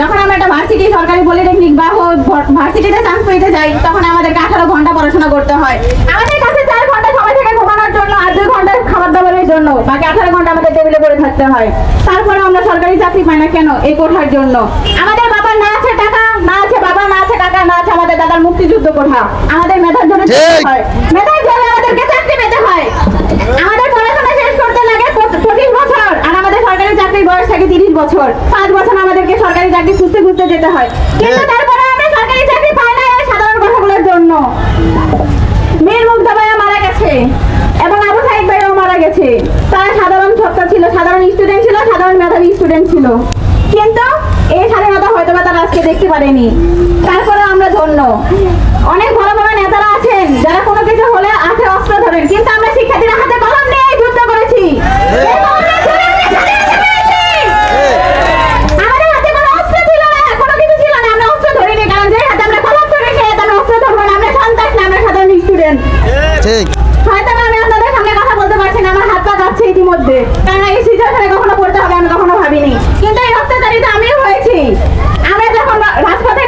যখন আমরা একটা ভার্সিটি সরকারি পলিটেকনিক বা ভার্সিটিতে চান্স পেতে যাই তখন আমাদেরকে আঠারো ঘণ্টা পড়াশোনা করতে হয়। আমাদের কাছে চার ঘণ্টা সময় থেকে ঘুমানোর জন্য আর দুই ঘণ্টা খাবার দাবারের জন্য। বাকি আঠারো ঘণ্টা আমাদের টেবিলে পড়ে থাকতে হয়। তারপরে আমরা সরকারি চাকরি পাই না কেন? এই কোঠার জন্য। আমাদের বাবার না আছে টাকা না আছে বাবা না আছে টাকা না আছে আমাদের দাদার মুক্তিযুদ্ধ কোঠা। আমাদের মেধার জন্য হয়। মেধার জন্য আমাদেরকে চাকরি পেতে হয়। আমাদের পড়াশোনা শেষ করতে লাগে পঁচিশ বছর আর আমাদের সরকারি চাকরির বয়স থাকে তিরিশ বছর পাঁচ বছর আমাদেরকে সরকারি চাকরি খুঁজতে খুঁজতে যেতে হয়। কিন্তু তারপরে আমরা সরকারি চাকরি পাই না এই সাধারণ কথাগুলোর জন্য। মীর মুগ্ধা ভাইয়া মারা গেছে এবং আবু সাইদ ভাইও মারা গেছে। তারা সাধারণ সত্তা ছিল সাধারণ স্টুডেন্ট ছিল সাধারণ মেধাবী স্টুডেন্ট ছিল। কিন্তু এই স্বাধীনতা হয়তো বা তারা আজকে দেখতে পারেনি। তারপরে আমরা ধন্য। অনেক বড় বড় নেতারা আছেন যারা কোনো কিছু হলে হাতে অস্ত্র ধরেন কিন্তু আমরা শিক্ষার্থীরা হাতে কলম নিয়ে যুদ্ধ করেছি এই কলমের ছুরি আমরা চালিয়ে পেরেছি। আমাদের হাতে কোনো অস্ত্র ছিল না কোনো কিছু ছিল না আমরা অস্ত্র ধরিনি কারণ যে হাতে আমরা কলম ধরে সেই হাতে আমরা অস্ত্র ধরবো না আমরা সন্তান না আমরা সাধারণ স্টুডেন্ট ঠিক হয়তো বা আমি আপনাদের সামনে কথা বলতে পারছি না আমার হাত পা কাঁপছে ইতিমধ্যে। কারণ এই সিচুয়েশনে কখনো পড়তে হবে, আমি কখনো ভাবিনি। কিন্তু এই অত্যাচারিত আমিও হয়েছি। আমরা যখন রাজপথে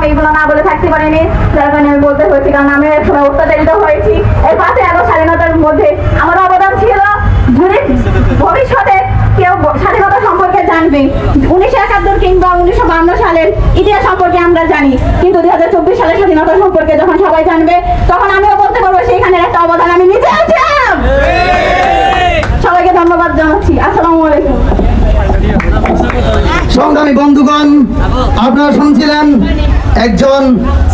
আমি এগুলো না বলে থাকতে পারিনি। যার কারণে আমি বলতে হয়েছি, কারণ আমি সময় অত্যাচারিত হয়েছি। এই পাঁচই আগস্ট স্বাধীনতার মধ্যে আমার অবদান ছিল। ভবিষ্যতে কেউ স্বাধীনতা সম্পর্কে জানবে, উনিশশো একাত্তর কিংবা উনিশশো বান্ন সালের ইতিহাস সম্পর্কে আমরা জানি। কিন্তু দুই হাজার চব্বিশ সালের স্বাধীনতা সম্পর্কে যখন সবাই জানবে, তখন আমিও বলতে পারব সেইখানে একটা অবদান আমি নিজে আছিলাম সবাইকে ধন্যবাদ জানাচ্ছি। আসসালামু আলাইকুম। সংগ্রামী বন্ধুগণ, আপনারা শুনছিলেন একজন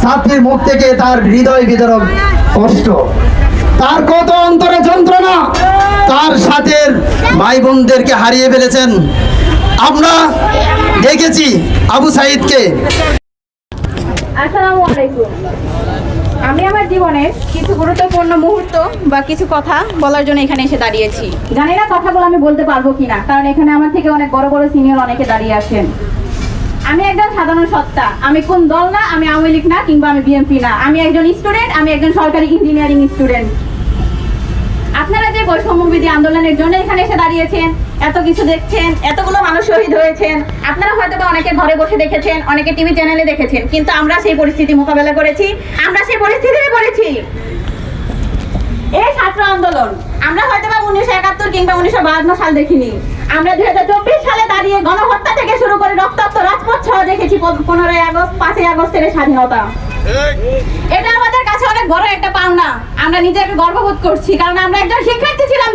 ছাত্রীর মুখ থেকে তার হৃদয় বিতরক কষ্ট। তার কত অন্তরে যন্ত্রণা, তার সাথে ভাই বোনদেরকে হারিয়ে ফেলেছেন। আমরা দেখেছি আবু সাইদকে। আমি আমার জীবনের কিছু গুরুত্বপূর্ণ মুহূর্ত বা কিছু কথা বলার জন্য এখানে এসে দাঁড়িয়েছি। জানি না কথাগুলো আমি বলতে পারব কিনা, কারণ এখানে আমার থেকে অনেক বড় বড় সিনিয়র অনেকে দাঁড়িয়ে আছেন। আমি একজন সাধারণ সত্তা। আমি কোন দল না, আমি আওয়ামী লীগ না কিংবা আমি বিএনপি না। আমি একজন স্টুডেন্ট আমি একজন সরকারি ইঞ্জিনিয়ারিং স্টুডেন্ট আপনারা যে বৈষম্য বিধি আন্দোলনের জন্য এখানে এসে দাঁড়িয়েছেন, এত কিছু দেখছেন, এতগুলো মানুষ শহীদ হয়েছেন, আপনারা হয়তো অনেকে ঘরে বসে দেখেছেন, অনেকে টিভি চ্যানেলে দেখেছেন, কিন্তু আমরা সেই পরিস্থিতি মোকাবেলা করেছি, আমরা সেই পরিস্থিতিতে পড়েছি। এই ছাত্র আন্দোলন, আমরা হয়তো বা উনিশশো একাত্তর কিংবা উনিশশো সাল দেখিনি। আমরা দুই হাজার চব্বিশ সালে দাঁড়িয়ে গণহত্যা থেকে শুরু করে রক্তাক্ত রাজপথ সহ দেখেছি পনেরোই আগস্ট পাঁচই আগস্টের স্বাধীনতা। এটা আমাদের কাছে অনেক বড় একটা পাওনা। আমরা নিজেকে গর্ববোধ করছি কারণ আমরা একজন শিক্ষার্থী ছিলাম